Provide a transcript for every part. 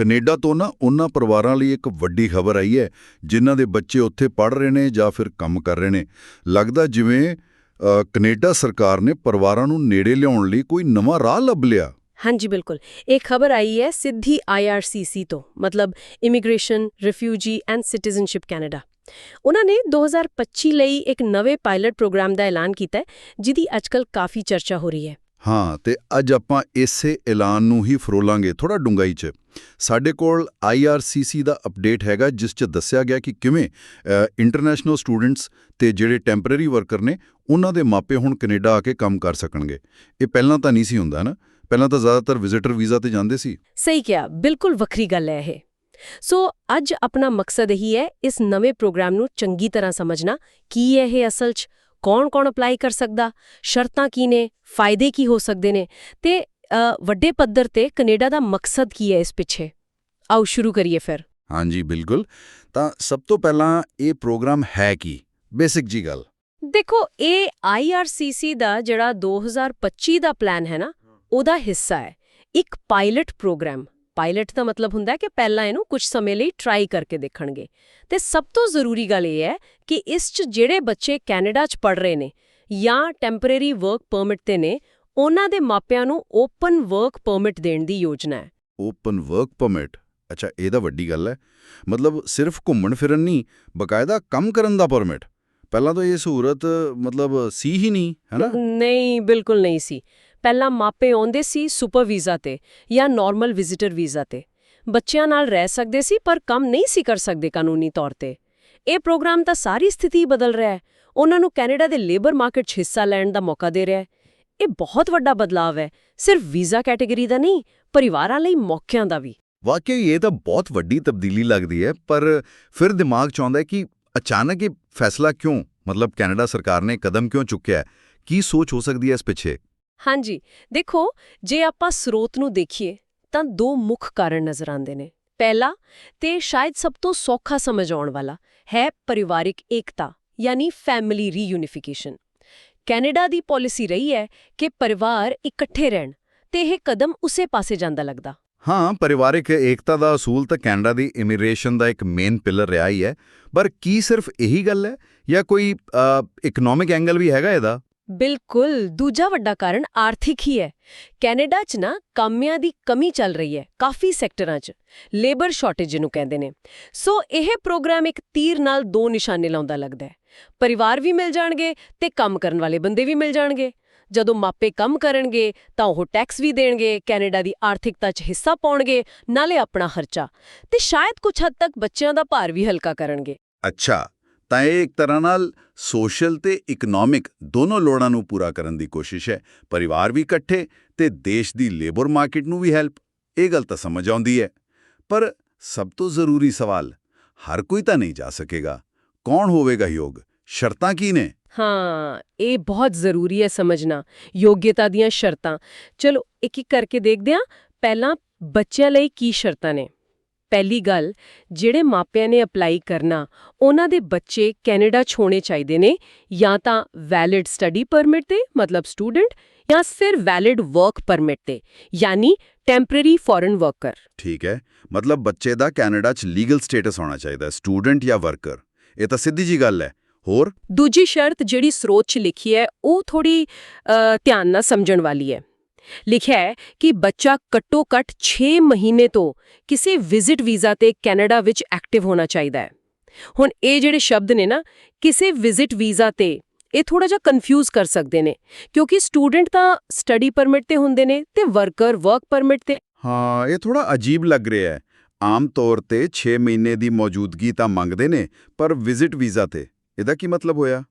Canada ਤੋਂ ਨਾ ਉਹਨਾਂ ਪਰਿਵਾਰਾਂ ਲਈ ਇੱਕ ਵੱਡੀ ਖਬਰ ਆਈ ਹੈ ਜਿਨ੍ਹਾਂ ਦੇ ਬੱਚੇ ਉੱਥੇ ਪੜ੍ਹ ਰਹੇ ਨੇ ਜਾਂ ਫਿਰ ਕੰਮ ਕਰ ਰਹੇ ਨੇ। ਲੱਗਦਾ ਜਿਵੇਂ ਅ, ਕੈਨੇਡਾ ਸਰਕਾਰ ਨੇ ਪਰਿਵਾਰਾਂ ਨੂੰ ਨੇੜੇ ਲਿਆਉਣ ਲਈ ਕੋਈ ਨਵਾਂ ਰਾਹ ਲੱਭ ਲਿਆ। ਹਾਂਜੀ ਬਿਲਕੁਲ। ਇਹ ਖਬਰ ਆਈ ਹੈ ਸਿੱਧੀ IRCC ਤੋਂ ਮਤਲਬ immigration refugee and citizenship Canada. ਉਹਨਾਂ ਨੇ 2025 ਲਈ ਇੱਕ ਨਵੇਂ ਪਾਇਲਟ ਪ੍ਰੋਗਰਾਮ ਦਾ ਐਲਾਨ ਕੀਤਾ ਹੈ ਜਿਹਦੀ ਅੱਜਕੱਲ ਕਾਫੀ ਚਰਚਾ ਹੋ ਰਹੀ ਹੈ। ਹਾਂ, ਤੇ ਅੱਜ ਆਪਾਂ ਇਸੇ ਐਲਾਨ ਨੂੰ ਹੀ ਫਰੋਲਾਂਗੇ ਥੋੜਾ ਡੂੰਘਾਈ 'ਚ। ਸਾਡੇ ਕੋਲ IRCC ਦਾ ਅਪਡੇਟ ਹੈਗਾ, ਜਿਸ 'ਚ ਦੱਸਿਆ ਗਿਆ ਕਿ ਕਿਵੇਂ ਇੰਟਰਨੈਸ਼ਨਲ ਸਟੂਡੈਂਟਸ ਤੇ ਜਿਹੜੇ ਟੈਂਪਰੇਰੀ ਵਰਕਰ ਨੇ, ਉਹਨਾਂ ਦੇ ਮਾਪੇ ਹੁਣ ਕੈਨੇਡਾ ਆ ਕੇ ਕੰਮ ਕਰ ਸਕਣਗੇ। ਇਹ ਪਹਿਲਾਂ ਤਾਂ ਨਹੀਂ ਸੀ ਹੁੰਦਾ ਨਾ? ਪਹਿਲਾਂ ਤਾਂ ਜ਼ਿਆਦਾਤਰ ਵਿਜ਼ਿਟਰ ਵੀਜ਼ਾ ਤੇ ਜਾਂਦੇ ਸੀ। ਸਹੀ ਕਿਹਾ, ਬਿਲਕੁਲ ਵੱਖਰੀ ਗੱਲ ਹੈ ਇਹ। ਸੋ, ਅੱਜ ਆਪਣਾ ਮਕਸਦ ਇਹੀ ਹੈ, ਇਸ ਨਵੇਂ ਪ੍ਰੋਗਰਾਮ ਨੂੰ ਚੰਗੀ ਤਰ੍ਹਾਂ ਸਮਝਣਾ, ਕੀ ਹੈ ਇਹ ਅਸਲ 'ਚ? ਕੌਣ-ਕੌਣ ਅਪਲਾਈ ਕਰ ਸਕਦਾ? ਸ਼ਰਤਾਂ ਕੀ ਨੇ? ਫਾਇਦੇ ਕੀ ਹੋ ਸਕਦੇ ਨੇ? ਤੇ ਵੱਡੇ ਪੱਧਰ ਤੇ ਕੈਨੇਡਾ ਦਾ ਮਕਸਦ ਕੀ ਹੈ ਇਸ ਪਿੱਛੇ? ਆਓ ਸ਼ੁਰੂ ਕਰੀਏ ਫਿਰ। ਹਾਂਜੀ ਬਿਲਕੁਲ। ਤਾਂ ਸਭ ਤੋਂ ਪਹਿਲਾਂ ਇਹ ਪ੍ਰੋਗਰਾਮ ਹੈ ਕੀ? ਬੇਸਿਕ ਜੀ ਗੱਲ। ਦੇਖੋ ਇਹ IRCC ਦਾ ਜਿਹੜਾ 2025 ਦਾ ਪਲਾਨ ਹੈ ਨਾ ਉਹਦਾ ਹਿੱਸਾ ਹੈ। ਇੱਕ ਪਾਇਲਟ ਪ੍ਰੋਗਰਾਮ। ਪਾਇਲਟ ਦਾ ਮਤਲਬ ਹੁੰਦਾ ਹੈ ਕਿ ਪਹਿਲਾਂ ਇਹਨੂੰ ਕੁਝ ਸਮੇਂ ਲਈ ਟਰਾਈ ਕਰਕੇ ਦੇਖਣਗੇ। ਤੇ ਸਭ ਤੋਂ ਜ਼ਰੂਰੀ ਗੱਲ ਇਹ ਹੈ ਕਿ ਇਸ 'ਚ ਜਿਹੜੇ ਬੱਚੇ ਕੈਨੇਡਾ 'ਚ ਪੜ ਰਹੇ ਨੇ ਜਾਂ ਟੈਂਪਰੇਰੀ ਵਰਕ ਪਰਮਿਟ ਤੇ ਨੇ ਉਹਨਾਂ ਦੇ ਮਾਪਿਆਂ ਨੂੰ ਓਪਨ ਵਰਕ ਪਰਮਿਟ ਦੇਣ ਦੀ ਯੋਜਨਾ ਹੈ। ਓਪਨ ਵਰਕ ਪਰਮਿਟ ਅੱਛਾ ਇਹ ਤਾਂ ਵੱਡੀ ਗੱਲ ਹੈ। ਮਤਲਬ ਸਿਰਫ ਘੁੰਮਣ ਫਿਰਨ ਨਹੀਂ ਬਕਾਇਦਾ ਕੰਮ ਕਰਨ ਦਾ ਪਰਮਿਟ ਪਹਿਲਾਂ ਤਾਂ ਇਹ ਸਹੂਰਤ ਮਤਲਬ ਸੀ ਹੀ ਨਹੀਂ ਹੈਨਾ ਨਹੀਂ ਬਿਲਕੁਲ ਨਹੀਂ ਸੀ। ਪਹਿਲਾਂ ਮਾਪੇ ਆਉਂਦੇ ਸੀ ਸੁਪਰ ਵੀਜ਼ਾ ਤੇ ਜਾਂ ਨਾਰਮਲ ਵਿਜ਼ਿਟਰ ਵੀਜ਼ਾ ਤੇ। ਬੱਚਿਆਂ ਨਾਲ ਰਹਿ ਸਕਦੇ ਸੀ ਪਰ ਕੰਮ ਨਹੀਂ ਸੀ ਕਰ ਸਕਦੇ ਕਾਨੂੰਨੀ ਤੌਰ ਤੇ। ਇਹ ਪ੍ਰੋਗਰਾਮ ਤਾਂ ਸਾਰੀ ਸਥਿਤੀ ਬਦਲ ਰਿਹਾ ਹੈ। ਉਹਨਾਂ ਨੂੰ ਕੈਨੇਡਾ ਦੇ ਲੇਬਰ ਮਾਰਕੀਟ 'ਚ ਹਿੱਸਾ ਲੈਣ ਦਾ ਮੌਕਾ ਦੇ ਰਿਹਾ ਹੈ। ਇਹ ਬਹੁਤ ਵੱਡਾ ਬਦਲਾਅ ਹੈ। ਸਿਰਫ ਵੀਜ਼ਾ ਕੈਟੇਗਰੀ ਦਾ ਨਹੀਂ, ਪਰਿਵਾਰਾਂ ਲਈ ਮੌਕਿਆਂ ਦਾ ਵੀ। ਵਾਕਈ ਇਹ ਤਾਂ ਬਹੁਤ ਵੱਡੀ ਤਬਦੀਲੀ ਲੱਗਦੀ ਹੈ, ਪਰ ਫਿਰ ਦਿਮਾਗ 'ਚ ਆਉਂਦਾ ਕਿ ਅਚਾਨਕ ਇਹ ਫੈਸਲਾ ਕਿਉਂ, ਮਤਲਬ ਕੈਨੇਡਾ ਸਰਕਾਰ ਨੇ ਕਦਮ ਕਿਉਂ ਚੁੱਕਿਆ ਕੀ ਸੋਚ ਹੋ ਸਕਦੀ ਹੈ ਇਸ ਪਿੱਛੇ? ਹਾਂਜੀ, ਦੇਖੋ, ਜੇ ਆਪਾਂ ਸਰੋਤ ਨੂੰ ਦੇਖੀਏ, ਤਾਂ ਦੋ ਮੁੱਖ ਕਾਰਨ ਨਜ਼ਰ ਆਉਂਦੇ ਨੇ। ਪਹਿਲਾ, ਤੇ ਸ਼ਾਇਦ ਸਭ ਤੋਂ ਸੌਖਾ ਸਮਝ ਆਉਣ ਵਾਲਾ ਹੈ ਪਰਿਵਾਰਿਕ ਏਕਤਾ, ਯਾਨੀ ਫੈਮਿਲੀ ਰੀਯੂਨੀਫਿਕੇਸ਼ਨ ਕੈਨੇਡਾ ਦੀ ਪਾਲਿਸੀ ਰਹੀ ਹੈ ਕਿ ਪਰਿਵਾਰ ਇਕੱਠੇ ਰਹਿਣ, ਤੇ ਇਹ ਕਦਮ ਉਸੇ ਪਾਸੇ ਜਾਂਦਾ ਲੱਗਦਾ। ਹਾਂ, ਪਰਿਵਾਰਿਕ ਏਕਤਾ ਦਾ ਅਸੂਲ ਤਾਂ ਕੈਨੇਡਾ ਦੀ ਇਮੀਗ੍ਰੇਸ਼ਨ ਦਾ ਇੱਕ ਮੇਨ ਪਿਲਰ ਰਿਹਾ ਹੀ ਹੈ, ਪਰ ਕੀ ਸਿਰਫ ਇਹੀ ਗੱਲ ਹੈ? ਜਾਂ ਕੋਈ ਇਕਨੋਮਿਕ ਐਂਗਲ ਵੀ ਹੈਗਾ ਇਹਦਾ? ਬਿਲਕੁਲ, ਦੂਜਾ ਵੱਡਾ ਕਾਰਨ ਆਰਥਿਕ ਹੀ ਹੈ। ਕੈਨੇਡਾ 'ਚ ਨਾ ਕਾਮਿਆਂ ਦੀ ਕਮੀ ਚੱਲ ਰਹੀ ਹੈ, ਕਾਫੀ ਸੈਕਟਰਾਂ 'ਚ, ਲੇਬਰ ਸ਼ਾਰਟੇਜ ਨੂੰ ਕਹਿੰਦੇ ਨੇ। ਸੋ ਇਹ ਪ੍ਰੋਗਰਾਮ ਇੱਕ ਤੀਰ ਨਾਲ ਦੋ ਨਿਸ਼ਾਨੇ ਲਾਉਂਦਾ ਲੱਗਦਾ ਹੈ। ਪਰਿਵਾਰ ਵੀ ਮਿਲ ਜਾਣਗੇ ਤੇ ਕੰਮ ਕਰਨ ਵਾਲੇ ਬੰਦੇ ਵੀ ਮਿਲ ਜਾਣਗੇ। ਜਦੋਂ ਮਾਪੇ ਕੰਮ ਕਰਨਗੇ ਤਾਂ ਉਹ ਟੈਕਸ ਵੀ ਦੇਣਗੇ, ਕੈਨੇਡਾ ਦੀ ਆਰਥਿਕਤਾ 'ਚ ਹਿੱਸਾ ਪਾਉਣਗੇ, ਨਾਲੇ ਆਪਣਾ ਖਰਚਾ। ਤੇ ਸ਼ਾਇਦ ਕੁਝ ਹੱਦ ਤੱਕ ਬੱਚਿਆਂ ਦਾ ਭਾਰ ਵੀ ਹਲਕਾ ਕਰਨਗੇ। ਅੱਛਾ। ਤਾਂ ਇਹ ਇੱਕ ਤਰ੍ਹਾਂ ਨਾਲ ਸੋਸ਼ਲ ਤੇ ਇਕਨੋਮਿਕ ਦੋਨੋਂ ਲੋੜਾਂ ਨੂੰ ਪੂਰਾ ਕਰਨ ਦੀ ਕੋਸ਼ਿਸ਼ ਹੈ। ਪਰਿਵਾਰ ਵੀ ਇਕੱਠੇ ਤੇ ਦੇਸ਼ ਦੀ ਲੇਬਰ ਮਾਰਕੀਟ ਨੂੰ ਵੀ ਹੈਲਪ, ਇਹ ਗੱਲ ਤਾਂ ਸਮਝ ਆਉਂਦੀ ਹੈ। ਪਰ ਸਭ ਤੋਂ ਜ਼ਰੂਰੀ ਸਵਾਲ, ਹਰ ਕੋਈ ਤਾਂ ਨਹੀਂ ਜਾ ਸਕੇਗਾ। ਕੌਣ ਹੋਵੇਗਾ ਯੋਗ? ਸ਼ਰਤਾਂ ਕੀ ਨੇ? ਹਾਂ, ਇਹ ਬਹੁਤ ਜ਼ਰੂਰੀ ਹੈ ਸਮਝਣਾ, ਯੋਗਤਾ ਦੀਆਂ ਸ਼ਰਤਾਂ। ਚਲੋ ਇੱਕ ਇੱਕ ਕਰਕੇ ਦੇਖਦੇ ਹਾਂ। ਪਹਿਲਾਂ ਬੱਚਿਆਂ ਲਈ ਕੀ ਸ਼ਰਤਾਂ ਨੇ? ਪਹਿਲੀ ਗੱਲ ਜਿਹੜੇ ਮਾਪਿਆਂ ਨੇ ਅਪਲਾਈ ਕਰਨਾ ਉਹਨਾਂ ਦੇ ਬੱਚੇ ਕੈਨੇਡਾ 'ਚ ਹੋਣੇ ਚਾਹੀਦੇ ਨੇ ਜਾਂ ਤਾਂ ਵੈਲਿਡ ਸਟੱਡੀ ਪਰਮਿਟ ਤੇ ਮਤਲਬ ਸਟੂਡੈਂਟ ਜਾਂ ਫਿਰ ਵੈਲਿਡ ਵਰਕ ਪਰਮਿਟ ਤੇ ਯਾਨੀ ਟੈਂਪਰੇਰੀ ਫੋਰਨ ਵਰਕਰ ਠੀਕ ਹੈ ਮਤਲਬ ਬੱਚੇ ਦਾ ਕੈਨੇਡਾ 'ਚ ਲੀਗਲ ਸਟੇਟਸ ਹੋਣਾ ਚਾਹੀਦਾ ਸਟੂਡੈਂਟ ਜਾਂ ਵਰਕਰ ਇਹ ਤਾਂ ਸਿੱਧੀ ਜੀ ਗੱਲ ਹੈ ਹੋਰ? ਦੂਜੀ ਸ਼ਰਤ ਜਿਹੜੀ ਸਰੋਤ 'ਚ ਲਿਖੀ ਹੈ ਉਹ ਥੋੜੀ ਧਿਆਨ ਨਾਲ ਸਮਝਣ ਵਾਲੀ ਹੈ। ਲਿਖਿਆ ਹੈ ਕਿ ਬੱਚਾ ਘੱਟੋ-ਘੱਟ 6 ਮਹੀਨੇ ਤੋਂ ਕਿਸੇ ਵਿਜ਼ਿਟ ਵੀਜ਼ਾ ਤੇ ਕੈਨੇਡਾ ਵਿੱਚ ਐਕਟਿਵ ਹੋਣਾ ਚਾਹੀਦਾ ਹੈ। ਹੁਣ ਇਹ ਜਿਹੜੇ ਸ਼ਬਦ ਨੇ ਨਾ ਕਿਸੇ ਵਿਜ਼ਿਟ ਵੀਜ਼ਾ ਤੇ ਇਹ ਥੋੜਾ ਜਿਹਾ ਕਨਫਿਊਜ਼ ਕਰ ਸਕਦੇ ਨੇ ਕਿਉਂਕਿ ਸਟੂਡੈਂਟ ਤਾਂ ਸਟੱਡੀ ਪਰਮਿਟ ਤੇ ਹੁੰਦੇ ਨੇ ਤੇ ਵਰਕਰ ਵਰਕ ਪਰਮਿਟ ਤੇ। ਹਾਂ ਇਹ ਥੋੜਾ ਅਜੀਬ ਲੱਗ ਰਿਹਾ ਹੈ। ਆਮ ਤੌਰ ਤੇ 6 ਮਹੀਨੇ ਦੀ ਮੌਜੂਦਗੀ ਤਾਂ ਮੰਗਦੇ ਨੇ ਪਰ ਵਿਜ਼ਿਟ ਵੀਜ਼ਾ ਤੇ ਇਹਦਾ ਕੀ ਮਤਲਬ ਹੋਇਆ?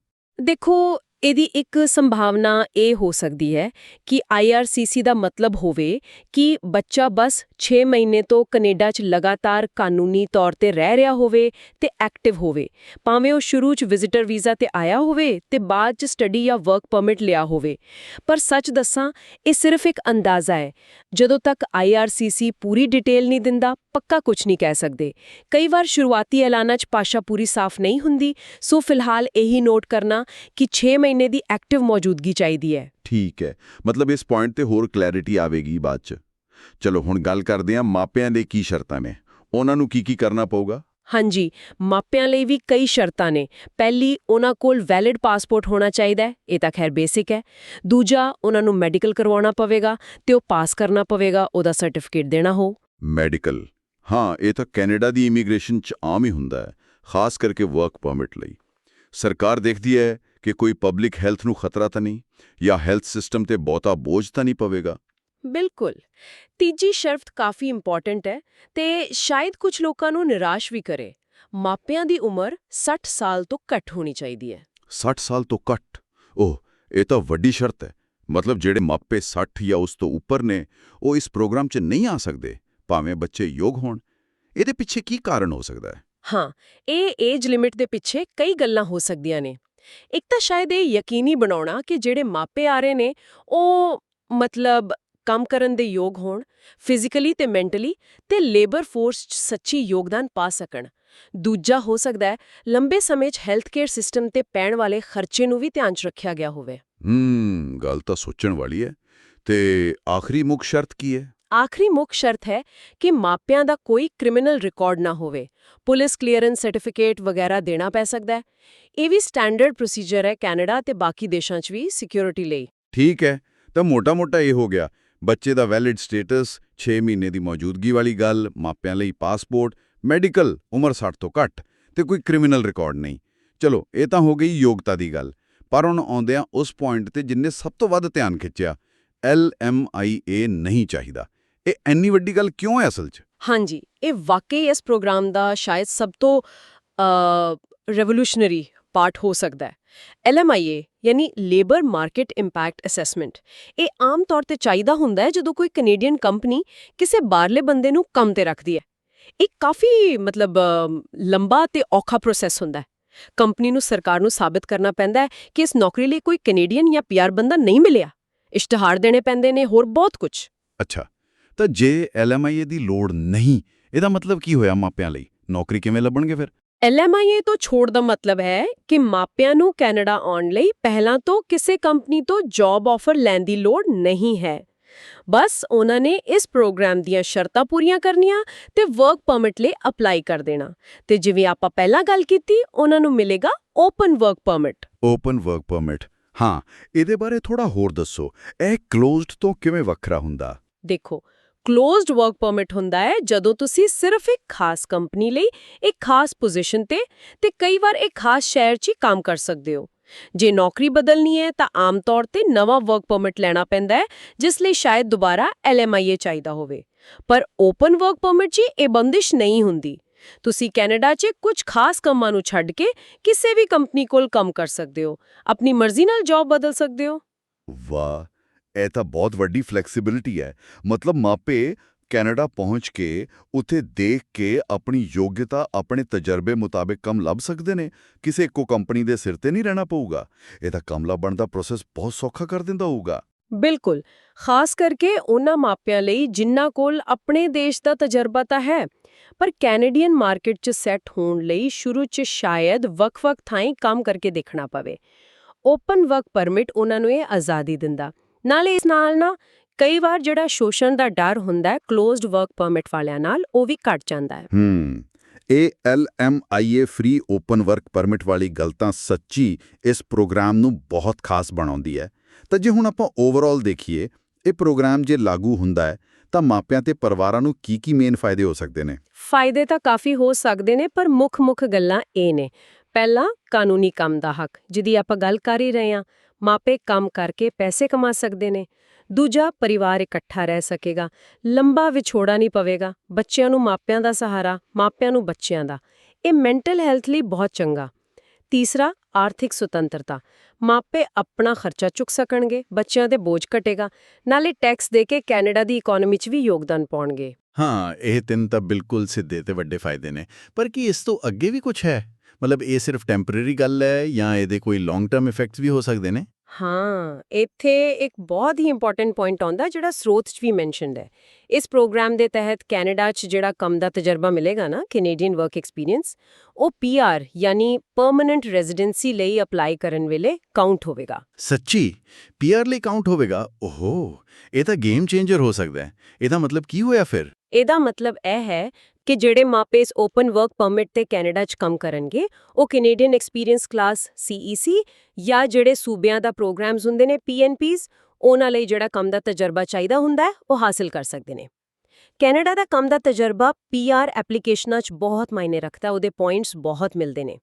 ਦੇਖੋ ਇਹਦੀ ਇੱਕ ਸੰਭਾਵਨਾ ਇਹ ਹੋ ਸਕਦੀ ਹੈ ਕਿ IRCC ਦਾ ਮਤਲਬ ਹੋਵੇ ਕਿ ਬੱਚਾ ਬਸ 6 ਮਹੀਨੇ ਤੋਂ ਕੈਨੇਡਾ 'ਚ ਲਗਾਤਾਰ ਕਾਨੂੰਨੀ ਤੌਰ ਤੇ ਰਹਿ ਰਿਹਾ ਹੋਵੇ ਤੇ ਐਕਟਿਵ ਹੋਵੇ। ਭਾਵੇਂ ਉਹ ਸ਼ੁਰੂ 'ਚ ਵਿਜ਼ਿਟਰ ਵੀਜ਼ਾ ਤੇ ਆਇਆ ਹੋਵੇ ਤੇ ਬਾਅਦ 'ਚ ਸਟੱਡੀ ਜਾਂ ਵਰਕ ਪਰਮਿਟ ਲਿਆ ਹੋਵੇ। ਪਰ ਸੱਚ ਦੱਸਾਂ, ਇਹ ਸਿਰਫ ਇੱਕ ਅੰਦਾਜ਼ਾ ਹੈ। ਜਦੋਂ ਤੱਕ IRCC ਪੂਰੀ ਡਿਟੇਲ ਨਹੀਂ ਦਿੰਦਾ, ਪੱਕਾ ਕੁਝ ਨਹੀਂ ਕਹਿ ਸਕਦੇ। ਕਈ ਵਾਰ ਸ਼ੁਰੂਆਤੀ ਐਲਾਨਾਂ 'ਚ ਪਾਸ਼ਾ ਪੂਰੀ ਸਾਫ਼ ਨਹੀਂ ਹੁੰਦੀ, ਸੋ ਫਿਲਹਾਲ ਇਹੀ ਨੋਟ ਕਰਨਾ ਕਿ 6 ਮਹੀਨੇ ਦੀ ਐਕਟਿਵ ਮੌਜੂਦਗੀ ਚਾਹੀਦੀ ਹੈ। ਠੀਕ ਹੈ। ਮਤਲਬ ਇਸ ਪੁਆਇੰਟ ਤੇ ਹੋਰ ਕਲੈਰਿਟੀ ਆਵੇਗੀ ਬਾਅਦ ਚ। ਚਲੋ ਹੁਣ ਗੱਲ ਕਰਦੇ ਹਾਂ ਮਾਪਿਆਂ ਦੇ ਕੀ ਸ਼ਰਤਾਂ ਨੇ। ਉਹਨਾਂ ਨੂੰ ਕੀ ਕੀ ਕਰਨਾ ਪਊਗਾ? ਹਾਂਜੀ ਮਾਪਿਆਂ ਲਈ ਵੀ ਕਈ ਸ਼ਰਤਾਂ ਨੇ। ਪਹਿਲੀ ਉਹਨਾਂ ਕੋਲ ਵੈਲਿਡ ਪਾਸਪੋਰਟ ਹੋਣਾ ਚਾਹੀਦਾ ਹੈ। ਇਹ ਤਾਂ ਖੈਰ ਬੇਸਿਕ ਹੈ। ਦੂਜਾ ਉਹਨਾਂ ਨੂੰ ਮੈਡੀਕਲ ਕਰਵਾਉਣਾ ਪਵੇਗਾ ਤੇ ਉਹ ਪਾਸ ਕਰਨਾ ਪਵੇਗਾ ਉਹਦਾ ਸਰਟੀਫਿਕੇਟ ਦੇਣਾ ਹੋ। ਮੈਡੀਕਲ ਹਾਂ ਇਹ ਤਾਂ ਕੈਨੇਡਾ ਦੀ ਇਮੀਗ੍ਰੇਸ਼ਨ 'ਚ ਆਮ ਹੀ ਹੁੰਦਾ ਹੈ ਖਾਸ ਕਰਕੇ ਵਰਕ ਪਰਮਿਟ ਲਈ। ਸਰਕਾਰ ਦੇਖਦੀ ਹੈ ਕਿ ਕੋਈ ਪਬਲਿਕ ਹੈਲਥ ਨੂੰ ਖਤਰਾ ਤਾਂ ਨਹੀਂ ਜਾਂ ਹੈਲਥ ਸਿਸਟਮ ਤੇ ਬਹੁਤਾ ਬੋਝ ਤਾਂ ਨਹੀਂ ਪਵੇਗਾ? ਬਿਲਕੁਲ। ਤੀਜੀ ਸ਼ਰਤ ਕਾਫੀ ਇੰਪੋਰਟੈਂਟ ਹੈ ਤੇ ਸ਼ਾਇਦ ਕੁਝ ਲੋਕਾਂ ਨੂੰ ਨਿਰਾਸ਼ ਵੀ ਕਰੇ। ਮਾਪਿਆਂ ਦੀ ਉਮਰ 60 ਸਾਲ ਤੋਂ ਘੱਟ ਹੋਣੀ ਚਾਹੀਦੀ ਹੈ। 60 ਸਾਲ ਤੋਂ ਘੱਟ? ਓਹ ਇਹ ਤਾਂ ਵੱਡੀ ਸ਼ਰਤ ਹੈ। ਮਤਲਬ ਜਿਹੜੇ ਮਾਪੇ 60 ਜਾਂ ਉਸ ਤੋਂ ਉੱਪਰ ਨੇ ਉਹ ਇਸ ਪ੍ਰੋਗਰਾਮ 'ਚ ਨਹੀਂ ਆ ਸਕਦੇ ਭਾਵੇਂ ਬੱਚੇ ਯੋਗ ਹੋਣ। ਇਹਦੇ ਪਿੱਛੇ ਕੀ ਕਾਰਨ ਹੋ ਸਕਦਾ ਹੈ? ਹਾਂ ਇਹ ਏਜ ਲਿਮਿਟ ਦੇ ਪਿੱਛੇ ਕਈ ਗੱਲਾਂ ਹੋ ਸਕਦੀਆਂ ਨੇ। ਇੱਕ ਤਾਂ ਸ਼ਾਇਦ ਇਹ ਯਕੀਨੀ ਬਣਾਉਣਾ ਕਿ ਜਿਹੜੇ ਮਾਪੇ ਆ ਰਹੇ ਨੇ ਉਹ ਮਤਲਬ ਕੰਮ ਕਰਨ ਦੇ ਯੋਗ ਹੋਣ ਫਿਜ਼ੀਕਲੀ ਤੇ ਮੈਂਟਲੀ ਤੇ ਲੇਬਰ ਫੋਰਸ 'ਚ ਸੱਚੀ ਯੋਗਦਾਨ ਪਾ ਸਕਣ ਦੂਜਾ ਹੋ ਸਕਦਾ ਹੈ ਲੰਬੇ ਸਮੇਂ 'ਚ ਹੈਲਥ ਕੇਅਰ ਸਿਸਟਮ ਤੇ ਪੈਣ ਵਾਲੇ ਖਰਚੇ ਨੂੰ ਵੀ ਧਿਆਨ 'ਚ ਰੱਖਿਆ ਗਿਆ ਹੋਵੇ ਹੂੰ ਗੱਲ ਤਾਂ ਸੋਚਣ ਵਾਲੀ ਹੈ ਤੇ ਆਖਰੀ ਮੁੱਖ ਸ਼ਰਤ ਕੀ ਹੈ ਆਖਰੀ ਮੁੱਖ ਸ਼ਰਤ ਹੈ ਕਿ ਮਾਪਿਆਂ ਦਾ ਕੋਈ ਕ੍ਰਿਮੀਨਲ ਰਿਕਾਰਡ ਨਾ ਹੋਵੇ। ਪੁਲਿਸ ਕਲੀਅਰੈਂਸ ਸਰਟੀਫਿਕੇਟ ਵਗੈਰਾ ਦੇਣਾ ਪੈ ਸਕਦਾ ਹੈ। ਇਹ ਵੀ ਸਟੈਂਡਰਡ ਪ੍ਰੋਸੀਜਰ ਹੈ ਕੈਨੇਡਾ ਤੇ ਬਾਕੀ ਦੇਸ਼ਾਂ 'ਚ ਵੀ ਸਿਕਿਉਰਿਟੀ ਲਈ। ਠੀਕ ਹੈ, ਤਾਂ ਮੋਟਾ-ਮੋਟਾ ਇਹ ਹੋ ਗਿਆ। ਬੱਚੇ ਦਾ ਵੈਲਿਡ ਸਟੇਟਸ 6 ਮਹੀਨੇ ਦੀ ਮੌਜੂਦਗੀ ਵਾਲੀ ਗੱਲ, ਮਾਪਿਆਂ ਲਈ ਪਾਸਪੋਰਟ, ਮੈਡੀਕਲ, ਉਮਰ 60 ਤੋਂ ਘੱਟ ਤੇ ਕੋਈ ਕ੍ਰਿਮੀਨਲ ਰਿਕਾਰਡ ਨਹੀਂ। ਚਲੋ, ਇਹ ਤਾਂ ਹੋ ਗਈ ਯੋਗਤਾ ਦੀ ਗੱਲ। ਪਰ ਹੁਣ ਆਉਂਦਿਆਂ ਉਸ ਪੁਆਇੰਟ ਤੇ ਜਿੰਨੇ ਸਭ ਤੋਂ ਵੱਧ ਧਿਆਨ ਖਿੱਚਿਆ, ਐੱਲ ਐਮ ਆਈ ਏ ਨਹੀਂ ਚਾਹੀਦਾ। ਇਹ ਇੰਨੀ ਵੱਡੀ ਗੱਲ ਕਿਉਂ ਹੈ ਅਸਲ 'ਚ? ਹਾਂਜੀ ਇਹ ਵਾਕਈ ਇਸ ਪ੍ਰੋਗਰਾਮ ਦਾ ਸ਼ਾਇਦ ਸਭ ਤੋਂ ਰੈਵੋਲੂਸ਼ਨਰੀ ਪਾਰਟ ਹੋ ਸਕਦਾ ਹੈ। LMIA ਯਾਨੀ ਲੇਬਰ ਮਾਰਕੀਟ ਇੰਪੈਕਟ ਅਸੈਸਮੈਂਟ ਇਹ ਆਮ ਤੌਰ ਤੇ ਚਾਹੀਦਾ ਹੁੰਦਾ ਹੈ ਜਦੋਂ ਕੋਈ ਕੈਨੇਡੀਅਨ ਕੰਪਨੀ ਕਿਸੇ ਬਾਹਰਲੇ ਬੰਦੇ ਨੂੰ ਕੰਮ ਤੇ ਰੱਖਦੀ ਹੈ। ਇਹ ਕਾਫੀ ਮਤਲਬ ਲੰਬਾ ਤੇ ਔਖਾ ਪ੍ਰੋਸੈਸ ਹੁੰਦਾ ਹੈ। ਕੰਪਨੀ ਨੂੰ ਸਰਕਾਰ ਨੂੰ ਸਾਬਤ ਕਰਨਾ ਪੈਂਦਾ ਹੈ ਕਿ ਇਸ ਨੌਕਰੀ ਲਈ ਕੋਈ ਕੈਨੇਡੀਅਨ ਜਾਂ ਪੀਆਰ ਬੰਦਾ ਨਹੀਂ ਮਿਲਿਆ। ਇਸ਼ਤਿਹਾਰ ਦੇਣੇ ਪੈਂਦੇ ਨੇ ਹੋਰ ਬਹੁਤ ਕੁਝ ਅੱਛਾ। ਤਾਂ ਜੇ LMIA ਦੀ ਲੋੜ ਨਹੀਂ ਇਹਦਾ ਮਤਲਬ ਕੀ ਹੋਇਆ ਮਾਪਿਆਂ ਲਈ? ਨੌਕਰੀ ਕਿਵੇਂ ਲੱਭਣਗੇ ਫਿਰ? LMIA ਤੋਂ ਛੋੜ ਦਾ ਮਤਲਬ ਹੈ ਕਿ ਮਾਪਿਆਂ ਨੂੰ ਕੈਨੇਡਾ ਆਉਣ ਲਈ ਪਹਿਲਾਂ ਤੋਂ ਕਿਸੇ ਕੰਪਨੀ ਤੋਂ ਜੌਬ ਆਫਰ ਲੈਣ ਦੀ ਲੋੜ ਨਹੀਂ ਹੈ। ਬਸ ਉਹਨਾਂ ਨੇ ਇਸ ਪ੍ਰੋਗਰਾਮ ਦੀਆਂ ਸ਼ਰਤਾਂ ਪੂਰੀਆਂ ਕਰਨੀਆਂ ਤੇ ਵਰਕ ਪਰਮਿਟ ਲਈ ਅਪਲਾਈ ਕਰ ਦੇਣਾ। ਤੇ ਜਿਵੇਂ ਆਪਾਂ ਪਹਿਲਾਂ ਗੱਲ ਕੀਤੀ ਉਹਨਾਂ ਨੂੰ ਮਿਲੇਗਾ open work permit open work permit ਹਾਂ ਇਹਦੇ ਬਾਰੇ ਥੋੜਾ ਹੋਰ ਦੱਸੋ। ਇਹ ਕਲੋਜ਼ਡ ਤੋਂ ਕਿਵੇਂ ਵੱਖਰਾ ਹੁੰਦਾ? ਦੇਖੋ ਕਲੋਜ਼ਡ ਵਰਕ ਪਰਮਿਟ ਹੁੰਦਾ ਹੈ, ਜਦੋਂ ਤੁਸੀਂ ਸਿਰਫ ਇੱਕ ਖਾਸ ਕੰਪਨੀ ਲਈ, ਇੱਕ ਖਾਸ ਪੋਜੀਸ਼ਨ ਤੇ ਤੇ ਕਈ ਵਾਰ ਇੱਕ ਖਾਸ ਸ਼ਹਿਰ 'ਚ ਹੀ ਕੰਮ ਕਰ ਸਕਦੇ ਹੋ। ਜੇ ਨੌਕਰੀ ਬਦਲਣੀ ਹੈ, ਤਾਂ ਆਮ ਤੌਰ ਤੇ ਨਵਾਂ ਵਰਕ ਪਰਮਿਟ ਲੈਣਾ ਪੈਂਦਾ ਹੈ, ਜਿਸ ਲਈ ਸ਼ਾਇਦ ਦੁਬਾਰਾ LMIA ਚਾਹੀਦਾ ਹੋਵੇ। ਪਰ ਓਪਨ ਵਰਕ ਪਰਮਿਟ 'ਚ ਇਹ ਬੰਦਿਸ਼ ਨਹੀਂ ਹੁੰਦੀ। ਤੁਸੀਂ ਕੈਨੇਡਾ 'ਚ ਕੁਝ ਖਾਸ ਕੰਮਾਂ ਨੂੰ ਛੱਡ ਕੇ ਕਿਸੇ ਵੀ ਕੰਪਨੀ ਕੋਲ ਕੰਮ ਕਰ ਸਕਦੇ ਹੋ। ਆਪਣੀ ਮਰਜ਼ੀ ਨਾਲ ਜੌਬ ਬਦਲ ਸਕਦੇ ਹੋ। ਵਾਹ! ਇਹ ਤਾਂ ਬਹੁਤ ਵੱਡੀ ਫਲੈਕਸੀਬਿਲਿਟੀ ਹੈ। ਮਤਲਬ ਮਾਪੇ ਕੈਨੇਡਾ ਪਹੁੰਚ ਕੇ ਉੱਥੇ ਦੇਖ ਕੇ ਆਪਣੀ ਯੋਗਤਾ ਆਪਣੇ ਤਜਰਬੇ ਮੁਤਾਬਿਕ ਕੰਮ ਲੱਭ ਸਕਦੇ ਨੇ। ਕਿਸੇ ਇੱਕੋ ਕੰਪਨੀ ਦੇ ਸਿਰ ਤੇ ਨਹੀਂ ਰਹਿਣਾ ਪਊਗਾ। ਇਹ ਤਾਂ ਕੰਮ ਲੱਭਣ ਦਾ ਪ੍ਰੋਸੈਸ ਬਹੁਤ ਸੌਖਾ ਕਰ ਦਿੰਦਾ ਹੋਊਗਾ। ਬਿਲਕੁਲ। ਖਾਸ ਕਰਕੇ ਉਹਨਾਂ ਮਾਪਿਆਂ ਲਈ ਜਿਨ੍ਹਾਂ ਕੋਲ ਆਪਣੇ ਦੇਸ਼ ਦਾ ਤਜਰਬਾ ਤਾਂ ਹੈ, ਪਰ ਕੈਨੇਡੀਅਨ ਮਾਰਕੀਟ 'ਚ ਸੈੱਟ ਹੋਣ ਲਈ ਸ਼ੁਰੂ 'ਚ ਸ਼ਾਇਦ ਵੱਖ-ਵੱਖ ਥਾਈਂ ਕੰਮ ਕਰਕੇ ਦੇਖਣਾ ਪਵੇ। ਓਪਨ ਵਰਕ ਪਰਮਿਟ ਉਹਨਾਂ ਨੂੰ ਇਹ ਆਜ਼ਾਦੀ ਦਿੰਦਾ। ਨਾਲੇ ਇਸ ਨਾਲ ਨਾ ਕਈ ਵਾਰ ਜਿਹੜਾ ਸ਼ੋਸ਼ਣ ਦਾ ਡਰ ਹੁੰਦਾ ਹੈ ਕਲੋਜ਼ਡ ਵਰਕ ਪਰਮਿਟ ਵਾਲਿਆਂ ਨਾਲ ਉਹ ਵੀ ਘਟ ਜਾਂਦਾ ਹੈ। ਹੂੰ ਇਹ LMIA free open work permit ਵਾਲੀ ਗੱਲ ਤਾਂ ਸੱਚੀ ਇਸ ਪ੍ਰੋਗਰਾਮ ਨੂੰ ਬਹੁਤ ਖਾਸ ਬਣਾਉਂਦੀ ਹੈ। ਤਾਂ ਜੇ ਹੁਣ ਆਪਾਂ ਓਵਰਆਲ ਦੇਖੀਏ ਇਹ ਪ੍ਰੋਗਰਾਮ ਜੇ ਲਾਗੂ ਹੁੰਦਾ ਹੈ ਤਾਂ ਮਾਪਿਆਂ ਤੇ ਪਰਿਵਾਰਾਂ ਨੂੰ ਕੀ ਕੀ ਮੇਨ ਫਾਇਦੇ ਹੋ ਸਕਦੇ ਨੇ? ਫਾਇਦੇ ਤਾਂ ਕਾਫੀ ਹੋ ਸਕਦੇ ਨੇ ਪਰ ਮੁੱਖ-ਮੁੱਖ ਗੱਲਾਂ ਇਹ ਨੇ। ਪਹਿਲਾ ਕਾਨੂੰਨੀ ਕੰਮ ਦਾ ਹੱਕ ਜਿਹਦੀ ਆਪਾਂ ਗੱਲ ਕਰ ਹੀ ਰਹੇ ਹਾਂ। ਮਾਪੇ ਕੰਮ ਕਰਕੇ ਪੈਸੇ ਕਮਾ ਸਕਦੇ ਨੇ। ਦੂਜਾ, ਪਰਿਵਾਰ ਇਕੱਠਾ ਰਹਿ ਸਕੇਗਾ। ਲੰਬਾ ਵਿਛੋੜਾ ਨਹੀਂ ਪਵੇਗਾ। ਬੱਚਿਆਂ ਨੂੰ ਮਾਪਿਆਂ ਦਾ ਸਹਾਰਾ, ਮਾਪਿਆਂ ਨੂੰ ਬੱਚਿਆਂ ਦਾ। ਇਹ ਮੈਂਟਲ ਹੈਲਥ ਲਈ ਬਹੁਤ ਚੰਗਾ। ਤੀਸਰਾ, ਆਰਥਿਕ ਸੁਤੰਤਰਤਾ। ਮਾਪੇ ਆਪਣਾ ਖਰਚਾ ਚੁੱਕ ਸਕਣਗੇ, ਬੱਚਿਆਂ ਦੇ ਬੋਝ ਘਟੇਗਾ। ਨਾਲੇ ਟੈਕਸ ਦੇ ਕੇ ਕੈਨੇਡਾ ਦੀ ਇਕਨੋਮੀ 'ਚ ਵੀ ਯੋਗਦਾਨ ਪਾਉਣਗੇ। ਹਾਂ, ਇਹ ਤਿੰਨ ਤਾਂ ਬਿਲਕੁਲ ਸਿੱਧੇ ਤੇ ਵੱਡੇ ਫਾਇਦੇ ਨੇ। ਪਰ ਕੀ ਇਸ ਤੋਂ ਅੱਗੇ ਵੀ ਕੁਝ ਹੈ? ਮਤਲਬ ਇਹ ਸਿਰਫ ਟੈਂਪਰੇਰੀ ਗੱਲ ਹੈ ਜਾਂ ਇਹਦੇ ਕੋਈ ਲੌਂਗ ਟਰਮ ਇਫੈਕਟਸ ਵੀ ਹੋ ਸਕਦੇ ਨੇ? ਹਾਂ ਇੱਥੇ ਇੱਕ ਬਹੁਤ ਹੀ ਇੰਪੋਰਟੈਂਟ ਪੁਆਇੰਟ ਆਉਂਦਾ ਜਿਹੜਾ ਸਰੋਤ 'ਚ ਵੀ ਮੈਂਸ਼ਨਡ ਹੈ। ਇਸ ਪ੍ਰੋਗਰਾਮ ਦੇ ਤਹਿਤ ਕੈਨੇਡਾ 'ਚ ਜਿਹੜਾ ਕੰਮ ਦਾ ਤਜਰਬਾ ਮਿਲੇਗਾ ਨਾ ਕੈਨੇਡੀਅਨ ਵਰਕ ਐਕਸਪੀਰੀਅੰਸ ਉਹ ਪੀਆਰ ਯਾਨੀ ਪਰਮਨੈਂਟ ਰੈਜ਼ੀਡੈਂਸੀ ਲਈ ਅਪਲਾਈ ਕਰਨ ਵੇਲੇ ਕਾਊਂਟ ਹੋਵੇਗਾ। ਸੱਚੀ? ਪੀਆਰ ਲਈ ਕਾਊਂਟ ਹੋਵੇਗਾ? ਓਹੋ ਇਹ ਤਾਂ ਗੇਮ ਚੇਂਜਰ ਹੋ ਸਕਦਾ ਹੈ। ਇਹਦਾ ਮਤਲਬ ਕੀ ਹੋਇਆ ਫਿਰ? ਇਹਦਾ ਮਤਲਬ ਇਹ ਹੈ ਕਿ ਜਿਹੜੇ ਮਾਪੇ ਇਸ ਓਪਨ ਵਰਕ ਪਰਮਿਟ ਤੇ ਕੈਨੇਡਾ 'ਚ ਕੰਮ ਕਰਨਗੇ, ਉਹ ਕੈਨੇਡੀਅਨ ਐਕਸਪੀਰੀਅੰਸ ਕਲਾਸ CEC ਜਾਂ ਜਿਹੜੇ ਸੂਬਿਆਂ ਦਾ ਪ੍ਰੋਗਰਾਮਸ ਹੁੰਦੇ ਨੇ PNPs ਉਹਨਾਂ ਲਈ ਜਿਹੜਾ ਕੰਮ ਦਾ ਤਜਰਬਾ ਚਾਹੀਦਾ ਹੁੰਦਾ ਉਹ ਹਾਸਲ ਕਰ ਸਕਦੇ ਨੇ। ਕੈਨੇਡਾ ਦਾ ਕੰਮ ਦਾ ਤਜਰਬਾ PR ਐਪਲੀਕੇਸ਼ਨਾਂ 'ਚ ਬਹੁਤ ਮਾਇਨੇ ਰੱਖਦਾ, ਉਹਦੇ ਪੁਆਇੰਟਸ ਬਹੁਤ ਮਿਲਦੇ ਨੇ।